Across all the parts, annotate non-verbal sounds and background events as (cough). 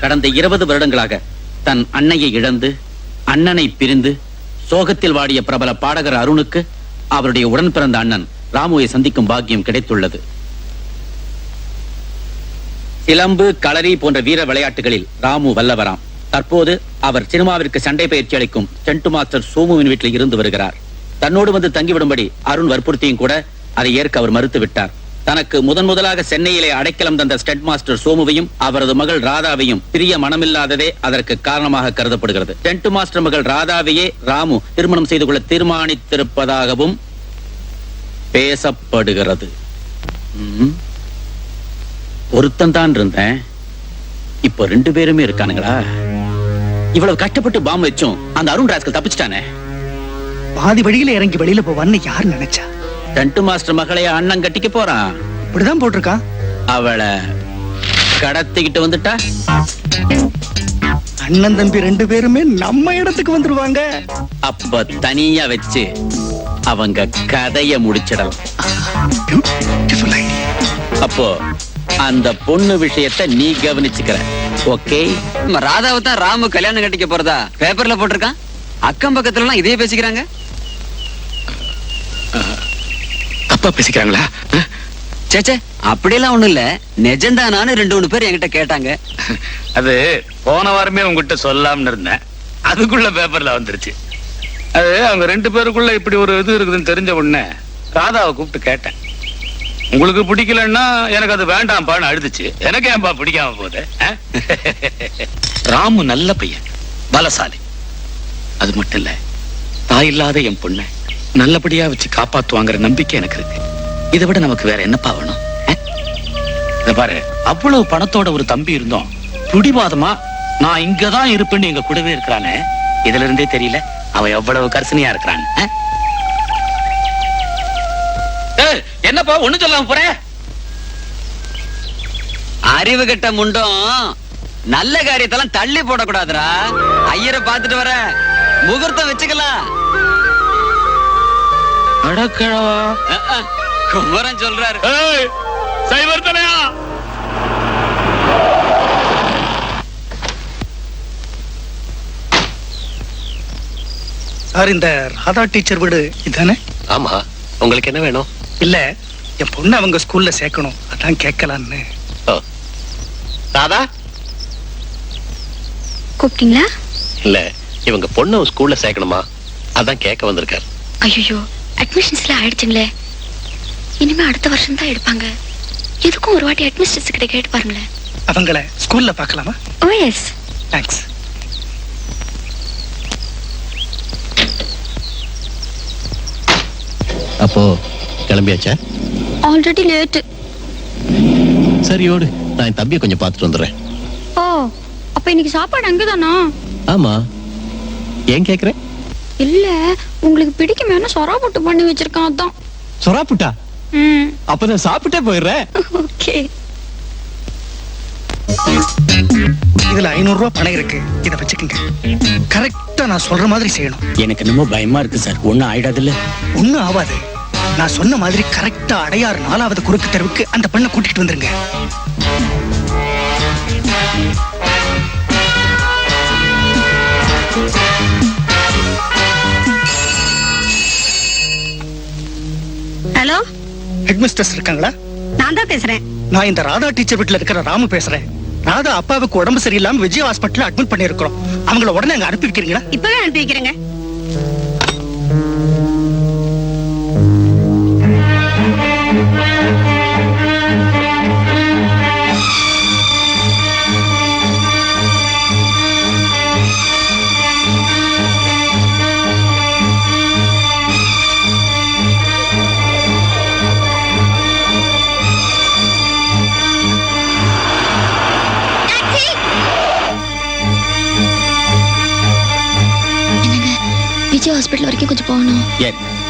கடந்த இருபது வருடங்களாக தன் அன்னையை இழந்து அண்ணனை பிரிந்து சோகத்தில் வாடிய பிரபல பாடகர் அருணுக்கு அவருடைய உடன் பிறந்த அண்ணன் ராமுவை சந்திக்கும் பாக்கியம் கிடைத்துள்ளது. சிலம்பு களரி போன்ற வீர விளையாட்டுகளில் ராமு வல்லவராம். தற்போது அவர் சினிமாவிற்கு சண்டை பயிற்சி அளிக்கும் சென்ட்டு மாஸ்டர் சோமுவின் வீட்டில் இருந்து வருகிறார். தன்னோடு வந்து தங்கிவிடும்படி அருண் வற்புறுத்தியும் கூட அதை ஏற்க அவர் மறுத்து விட்டார் தனக்கு முதன் முதலாக சென்னையிலே அடைக்கலம் தந்த ஸ்டெட் மாஸ்டர் சோமுவையும் அவரது மகள் ராதாவையும் பிரிய மனமில்லாததே அதற்கு காரணமாக கருதப்படுகிறது. டென்ட் மாஸ்டர் மகள் ராதாவையே ராமு திருமணம் செய்து கொள்ள தீர்மானித்திருப்பதாகவும் பேசப்படுகிறது. ஒருத்தன் தான் இருந்தேன். இப்போ ரெண்டு பேருமே இருக்கானுங்களா? இவ்வளவு கஷ்டப்பட்டு பாம்பு வச்சும் அந்த அருண் ராஜ்கள் தப்பிச்சிட்டானே? பாதி வழியில இறங்கி வெளியில போவான்னு யார் நினைச்சா? டென்ட் மாஸ்டர் மகளைய அண்ணன் கட்டிக்க போறான். இப்படிதான் போட்டிருக்கான் அவளை கடத்திக்கிட்டு வந்துட்டா. அண்ணன் தம்பி ரெண்டு பேருமே நம்ம இடத்துக்கு வந்துருவாங்க. அப்ப தனியா வச்சு அவங்க கதைய முடிச்சிடலாம். அப்போ அந்த பொண்ணு விஷயத்தை நீ கவனிச்சுக்கிற. ஓகே? நம்ம ராதாவை தான் ராமு கல்யாணம் கட்டிக்க போறதா? பேப்பர்ல போட்டிருக்கான்? அக்கம் பக்கத்துல எல்லாம் இதே பேசிக்கிறாங்க. தப்பா பேசிக்கிறாங்களா? சேச்சே அப்படியெல்லாம் ஒண்ணும் இல்ல. நிஜம்தானான்னு ரெண்டு மூணு பேர் என்கிட்ட கேட்டாங்க. அது போன வாரமே உங்ககிட்ட சொல்லாம்னு இருந்தேன். அதுக்குள்ள பேப்பர்ல வந்துருச்சு. அது அவங்க ரெண்டு பேருக்குள்ள இப்படி ஒரு இது இருக்குதுன்னு தெரிஞ்ச உடனே ராதாவை கூப்பிட்டு கேட்டேன். உங்களுக்கு பிடிக்கலன்னா எனக்கு அது வேண்டாம்ப்பான்னு அழுதுச்சு. எனக்கு ஏன்பா பிடிக்காம அஹ்? (laughs) ராமு நல்ல பையன். பலசாலி. அது மட்டும் இல்ல தாய் இல்லாத என் பொண்ணை. நல்லபடியா வச்சு காப்பாத்துவாங்கிற நம்பிக்கை எனக்கு இருக்கு. இதை விட நமக்கு வேற என்னப்பா வேணும்? பாரு அவ்வளவு பணத்தோட ஒரு தம்பி இருந்தோம். துடிவாதமா நான் இங்கதான் இருப்பேன்னு எங்க கூடவே இருக்கிறானே. இதுல இருந்தே தெரியல அவன் எவ்வளவு கர்சனையா இருக்கிறான். அஹ்? என்னப்பா ஒண்ணு சொல்லாம போற? அறிவு கெட்ட முண்டம். நல்ல காரியத்தெல்லாம் தள்ளி போடக்கூடாதுடா. ஐயரை பாத்துட்டு வர. முகூர்த்தம் வச்சுக்கலாம். அடக்கழவா குமரன் சொல்றாரு. ஏய் சைவர்த்தனையா? சார் இந்த ராதா டீச்சர் வீடு இதானே? ஆமா உங்களுக்கு என்ன வேணும்? இல்ல என் பொண்ணு அவங்க ஸ்கூல்ல சேர்க்கணும். அதான் கேட்கலான்னு. ஓ. ராதா? கூப்பிட்டீங்களா? இல்ல இவங்க பொண்ணு ஸ்கூல்ல சேர்க்கணுமா? அதான் கேட்க வந்திருக்காரு. ஐயோ அட்மிஷன்ஸ்ல ஆயிடுச்சுங்களே. இனிமே அடுத்த வருஷம் தான் எடுப்பாங்க. எதுக்கும் ஒரு வாட்டி அட்மிஷன்ஸ் கிட்ட கேட்டு பாருங்களேன். அவங்கள ஸ்கூல்ல பார்க்கலாமா? ஓ எஸ் தேங்க்ஸ் அப்போ கிளம்பியாச்சா? ஆல்ரெடி லேட்டு சரி ஓடு. நான் என் தம்பியை கொஞ்சம் பார்த்துட்டு வந்துடுறேன். ஓ அப்ப இன்னைக்கு சாப்பாடு அங்கதானா? ஆமா. ஏன் கேக்குறேன்? இல்ல உங்களுக்கு பிடிக்குமேனா சொரா போட்டு பண்ணி வச்சிருக்கான் அதான். சொராப்புட்டா ம். அப்ப நான் சாப்பிட்டே போயிடுறேன். ஓகே. இதுல ஐநூறு ரூபாய் பணம் இருக்கு. இத வச்சுக்கோங்க. கரெக்டா நான் சொல்ற மாதிரி செய்யணும். எனக்கு என்னமோ பயமா இருக்கு சார். ஒண்ணும் ஆயிடாதுல்ல. ஒண்ணும் ஆகாது நான் சொன்ன மாதிரி கரெக்டா அடையாறு நாலாவது குறுக்கு தெருவுக்கு அந்த பெண்ணை கூட்டிட்டு வந்துருங்க. ஹலோ? ஹெட்மிஸ்டர்ஸ் இருக்காங்களா? நான் தான் பேசுறேன். நான் இந்த ராதா டீச்சர் வீட்ல இருக்கிற ராமு பேசுறேன். ராதா அப்பாவுக்கு உடம்பு சரியில்லாம விஜய் ஹாஸ்பிட்டல் அட்மிட் பண்ணிருக்கிறோம் அவங்கள உடனே அங்க அனுப்பி வைக்கிறீங்களா? இப்பவே அனுப்பி வைக்கிறேங்க. விஜய் ஹாஸ்பிட்டல் வரைக்கும் கொஞ்சம் போகணும்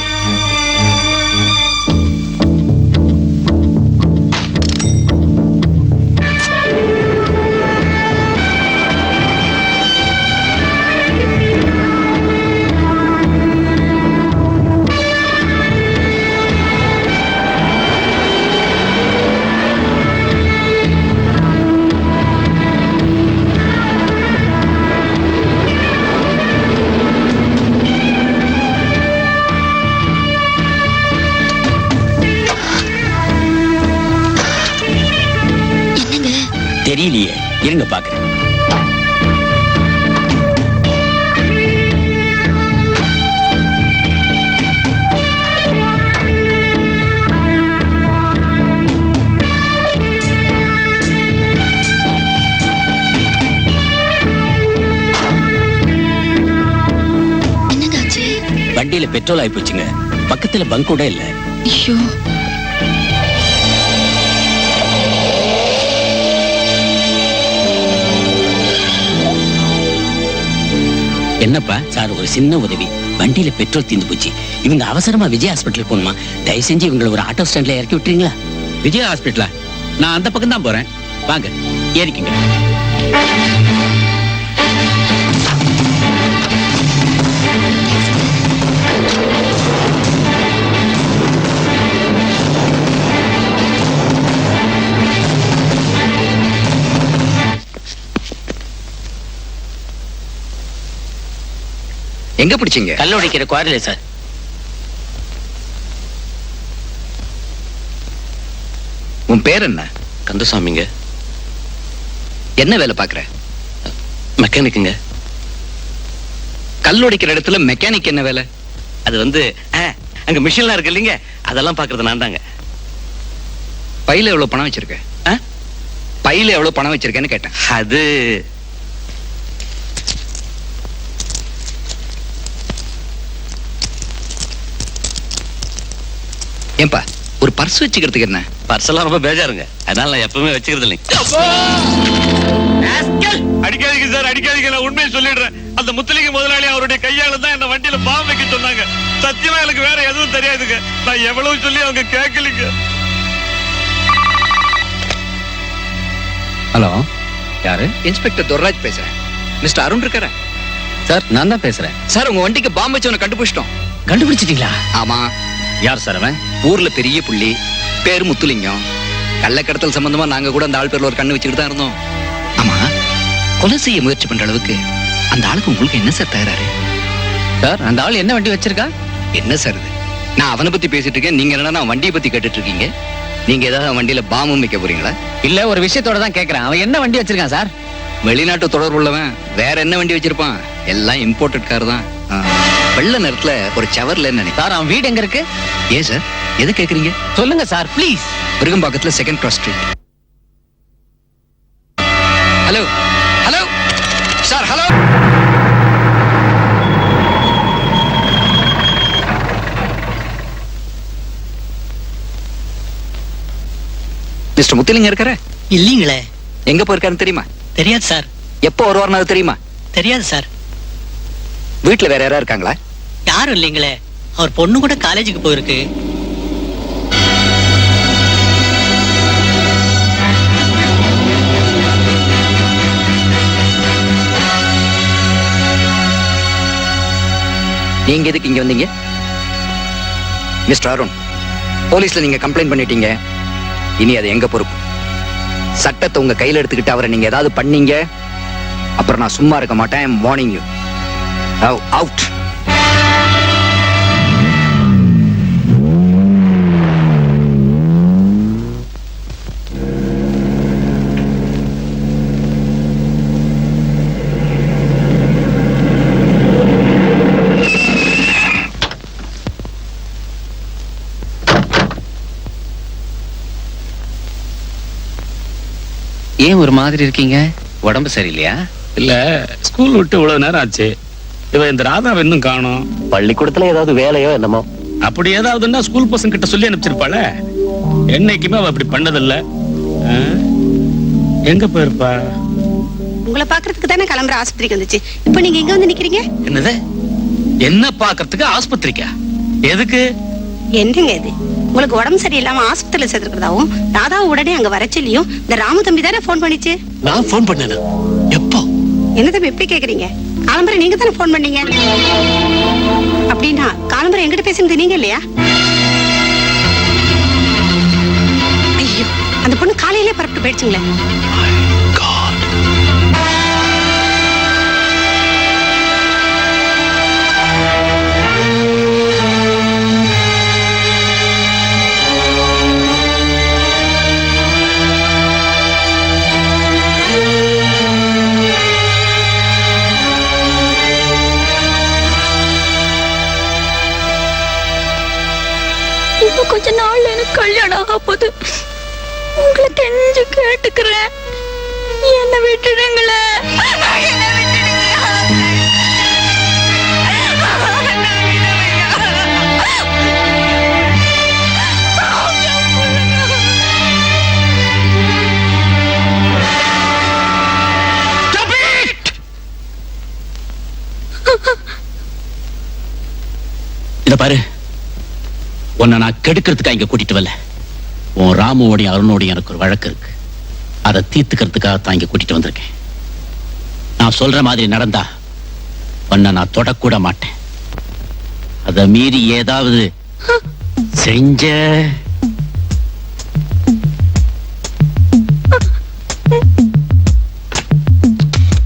பெட்ரோல் ஆயி போச்சுங்க பக்கத்துல பங்க் கூட இல்ல. ஐயோ. என்னப்பா சார் ஒரு சின்ன உதவி. வண்டியில பெட்ரோல் தீந்து போச்சு. இவங்க அவசரமா விஜய் ஹாஸ்பிட்டல் போகணுமா? தயவு செஞ்சு இவங்களை ஒரு ஆட்டோ ஸ்டாண்ட்ல இறக்கி விட்டுறீங்களா? விஜய் ஹாஸ்பிட்டலா? நான் அந்த பக்கம் தான் போறேன். வாங்க ஏறிக்குங்க. எங்க பிடிச்சீங்க? கல்லுடைக்கிற குவாரில சார். உன் பேர் என்ன? கந்தசாமிங்க. என்ன வேலை பாக்குற மெக்கானிக்குங்க. கல் உடைக்கிற இடத்துல மெக்கானிக் என்ன வேலை? அது வந்து அங்க மிஷின்லாம் இருக்கு இல்லைங்க. அதெல்லாம் பாக்குறது நான் தாங்க பையில எவ்வளவு பணம் வச்சிருக்க? பையில எவ்வளவு பணம் வச்சிருக்கேன்னு கேட்டேன். அது ஏன்பா ஒரு பர்ஸ் வச்சுக்கிறதுக்கு என்ன? பர்செல்லாம் ரொம்ப பேஜாருங்க. அதனால நான் எப்பவுமே வச்சுக்கிறது இல்லைங்க. அடிக்காதீங்க சார் அடிக்காதீங்க. நான் உண்மையை சொல்லிடுறேன். அந்த முத்தலிங்க முதலாளி அவருடைய கையால தான் என்ன வண்டியில பாம்பு வைக்க சொன்னாங்க. சத்தியமா எனக்கு வேற எதுவும் தெரியாதுங்க. நான் எவ்வளவு சொல்லி அவங்க கேட்கலீங்க. ஹலோ யாரு? இன்ஸ்பெக்டர் துர்ராஜ் பேசுறேன். மிஸ்டர் அருண் இருக்கார? சார் நான் தான் பேசுறேன். சார் உங்க வண்டிக்கு பாம்பு வச்சவனை கண்டுபிடிச்சிட்டோம். கண்டுபிடிச்சிட்டீங்களா? ஆமா. யார் சார் அவன்? ஊர்ல பெரிய புள்ளி பேர் முத்துலிங்கம். கள்ளக்கடத்தல் சம்பந்தமா நாங்க கூட அந்த ஆள் பேர்ல ஒரு கண்ணு வச்சுக்கிட்டு தான் இருந்தோம். ஆமா கொலை செய்ய முயற்சி பண்ற அளவுக்கு அந்த ஆளுக்கு உங்களுக்கு என்ன சார் தகராறு? சார் அந்த ஆள் என்ன வண்டி வச்சிருக்கா? என்ன சார் இது? நான் அவனை பத்தி பேசிட்டு இருக்கேன். நீங்க என்னன்னா வண்டியை பத்தி கேட்டுட்டு இருக்கீங்க? நீங்க ஏதாவது வண்டியில பாம்பும் வைக்க போறீங்களா? இல்ல ஒரு விஷயத்தோட தான் கேக்குறேன். அவன் என்ன வண்டி வச்சிருக்கான் சார்? வெளிநாட்டு தொடர்பு உள்ளவன் வேற என்ன வண்டி வச்சிருப்பான்? எல்லாம் இம்போர்ட்டட் கார் தான். ஆ, வெள்ளை நிறத்துல ஒரு செவர்ல நினைக்கிறேன் சார் அவன் வீடு எங்க இருக்கு? ஏன் சார்? எது கேக்குறீங்க? சொல்லுங்க sir please. விருகம்பாக்கத்துல second cross street hello hello sir hello mister Muthulinga இருக்கிற இல்லீங்களே. எங்க போயிருக்காருன்னு தெரியுமா? தெரியாது சார். எப்போ வருவார்னு அது தெரியுமா? தெரியாது சார். வீட்டுல வேற யாரா இருக்காங்களா? யாரும் இல்லைங்களே? அவர் பொண்ணு கூட காலேஜுக்கு போயிருக்கு. நீங்க எதுக்கு இங்க வந்தீங்க? மிஸ்டர் அருண் போலீஸ்ல நீங்க கம்ப்ளைண்ட் பண்ணிட்டீங்க. இனி அது எங்க பொறுப்பு? சட்டத்தை உங்க கையில எடுத்துக்கிட்டு அவரை நீங்க ஏதாவது பண்ணீங்க? அப்புறம் நான் சும்மா இருக்க மாட்டேன். வார்னிங் யூ அவுட் ஏன் ஒரு மாதிரி இருக்கீங்க? உடம்பு சரியில்லையா? இல்ல ஸ்கூல் விட்டு இவ்வளவு நேரம் ஆச்சு. இவ இந்த ராதாவை இன்னும் காணோம். பள்ளிக்கூடத்துல ஏதாவது வேலையோ என்னமோ. அப்படி ஏதாவதுன்னா ஸ்கூல் பசங்க கிட்ட சொல்லி அனுப்பிச்சிருப்பாள? என்னைக்குமே அவ அப்படி பண்ணதில்ல. ஆ? எங்க போயிருப்பா? உங்களை பாக்குறதுக்கு தானே கிளம்புற ஆஸ்பத்திரிக்கு வந்துச்சு. இப்போ நீங்க எங்க வந்து நிக்கிறீங்க? என்னது? என்ன பாக்குறதுக்கு ஆஸ்பத்திரிக்கா? எதுக்கு? என்னங்க இது? உங்களுக்கு உடம்பு சரியில்லாம ஆஸ்பத்திரியில சேர்த்துக்கிறதாவும் ராதாவை உடனே அங்க வர சொல்லியும் இந்த ராமு தம்பி தானே போன் பண்ணிச்சு? நான் ஃபோன் பண்ணேன் எப்போ? என்ன தம்பி எப்படி கேக்குறீங்க? காலம்பரை நீங்க தானே போன் பண்ணீங்க? அப்படின்னா காலம்பரை எங்கிட்ட பேசுனது நீங்க இல்லையா? ஐயோ அந்த பொண்ணு காலையிலே பரப்பிட்டு போயிடுச்சுங்களே. ஆக போகுது உங்களை தெரிஞ்சு கேட்டுக்கிறேன். என்ன விட்டுடுங்களேன் இத பாரு. உன்னை நான் கெடுக்கிறதுக்காக இங்க கூட்டிட்டு வரல. உன் ராமுவோடையும் அருணோடையும் எனக்கு ஒரு வழக்கு இருக்கு. அதை தீர்த்துக்கிறதுக்காக தான் இங்க கூட்டிட்டு வந்திருக்கேன். நான் சொல்ற மாதிரி நடந்தா உன்னை நான் தொடக்கூட மாட்டேன். அதை மீறி ஏதாவது செஞ்ச